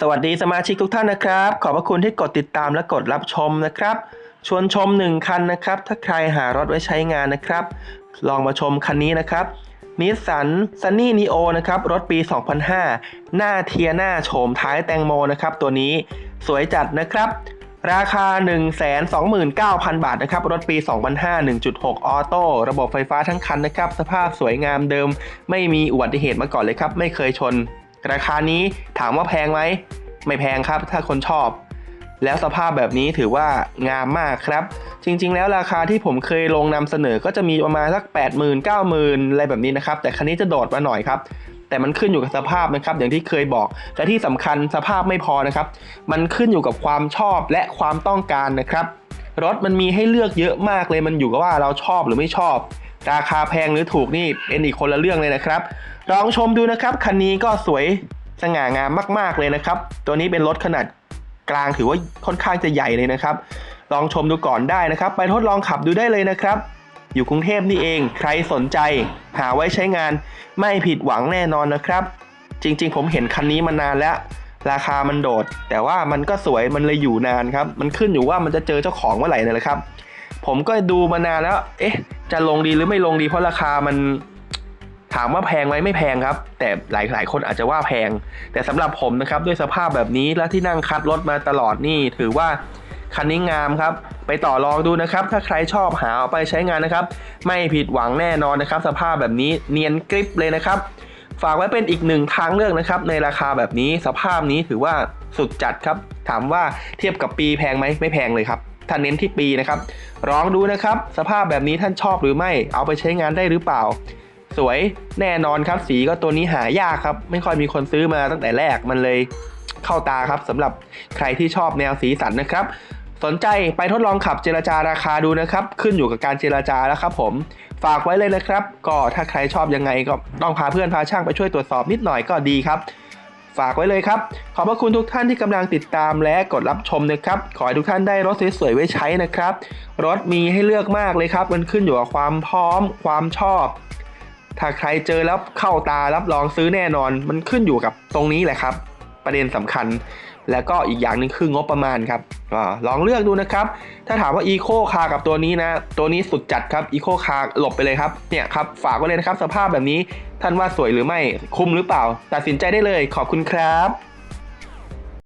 สวัสดีสมาชิกทุกท่านนะครับ ขอบพระคุณที่กดติดตามและกดรับชมนะครับ ชวนชม 1 คันนะครับ ถ้าใครหารถไว้ใช้งานนะครับ ลองมาชมคันนี้นะครับนิสสันซันนี่นีโอนะครับ รถปี 2005 หน้าเทียหน้าโฉมท้ายแตงโมนะครับ ตัวนี้สวยจัดนะครับ ราคา 129,000 บาทนะครับ รถปี 2005 1.6 ออโต้ ระบบไฟฟ้าทั้งคันนะครับ สภาพสวยงามเดิม ไม่มีอุบัติเหตุมาก่อนเลยครับ ไม่เคยชน ราคานี้ถามว่าแพงไหม ไม่แพงครับถ้าคนชอบ แล้วสภาพแบบนี้ถือว่างามมากครับ จริง ๆ แล้วราคาที่ผมเคยลงนำเสนอก็จะมีประมาณสัก 8 0 0 0 0 9 0 0 0อะไรแบบนี้นะครับ แต่คันนี้จะโดดมาหน่อยครับแต่มันขึ้นอยู่กับสภาพนะครับอย่างที่เคยบอกและที่สำคัญสภาพไม่พอนะครับ มันขึ้นอยู่กับความชอบและความต้องการนะครับ รถมันมีให้เลือกเยอะมากเลยมันอยู่กับว่าเราชอบหรือไม่ชอบ ราคาแพงหรือถูกนี่เป็นอีกคนละเรื่องเลยนะครับ ลองชมดูนะครับคันนี้ก็สวยสง่างามมาก ๆเลยนะครับ ตัวนี้เป็นรถขนาดกลางถือว่าค่อนข้างจะใหญ่เลยนะครับ ลองชมดูก่อนได้นะครับ ไปทดลองขับดูได้เลยนะครับ อยู่กรุงเทพนี่เองใครสนใจ หาไว้ใช้งานไม่ผิดหวังแน่นอนนะครับ จริงๆ ผมเห็นคันนี้มานานแล้วราคามันโดด แต่ว่ามันก็สวยมันเลยอยู่นานครับ มันขึ้นอยู่ว่ามันจะเจอเจ้าของเมื่อไหร่นี่แหละครับ ผมก็ดูมานานแล้ว เอ๊ะ จะลงดีหรือไม่ลงดีเพราะราคามันถามว่าแพงไหมไม่แพงครับ แต่หลายๆคนอาจจะว่าแพง แต่สำหรับผมนะครับด้วยสภาพแบบนี้และที่นั่งคัดรถมาตลอดนี่ ถือว่าคันนี้งามครับ ไปต่อรองดูนะครับ ถ้าใครชอบหาเอาไปใช้งานนะครับ ไม่ผิดหวังแน่นอนนะครับ สภาพแบบนี้เนียนกริบเลยนะครับ ฝากไว้เป็นอีกหนึ่งทางเลือกนะครับ ในราคาแบบนี้สภาพนี้ถือว่าสุดจัดครับ ถามว่าเทียบกับปีแพงไหมไม่แพงเลยครับ ถ้านเน้นที่ปีนะครับลองดูนะครับ สภาพแบบนี้ท่านชอบหรือไม่ เอาไปใช้งานได้หรือเปล่า สวยแน่นอนครับ สีก็ตัวนี้หายากครับ ไม่ค่อยมีคนซื้อมาตั้งแต่แรกมันเลยเข้าตาครับสำหรับใครที่ชอบแนวสีสันนะครับสนใจไปทดลองขับเจรจาราคาดูนะครับ ขึ้นอยู่กับการเจรจาแล้วครับผมฝากไว้เลยนะครับ ก็ถ้าใครชอบยังไงก็ต้องพาเพื่อนพาช่างไปช่วยตรวจสอบนิดหน่อยก็ดีครับ ฝากไว้เลยครับ ขอบพระคุณทุกท่านที่กำลังติดตามและกดรับชมนะครับ ขอให้ทุกท่านได้รถสวยๆไว้ใช้นะครับ รถมีให้เลือกมากเลยครับ มันขึ้นอยู่กับความพร้อม ความชอบ ถ้าใครเจอแล้วเข้าตารับรองซื้อแน่นอน มันขึ้นอยู่กับตรงนี้แหละครับ ประเด็นสำคัญ แล้วก็อีกอย่างหนึ่งคืองบประมาณครับอลองเลือกดูนะครับ ถ้าถามว่าอีโคคากับตัวนี้นะ ตัวนี้สุดจัดครับอีโคคาหลบไปเลยครับ เนี่ยครับ ฝากไว้เลยนะครับ สภาพแบบนี้ท่านว่าสวยหรือไม่ คุ้มหรือเปล่า ตัดสินใจได้เลย ขอบคุณครับ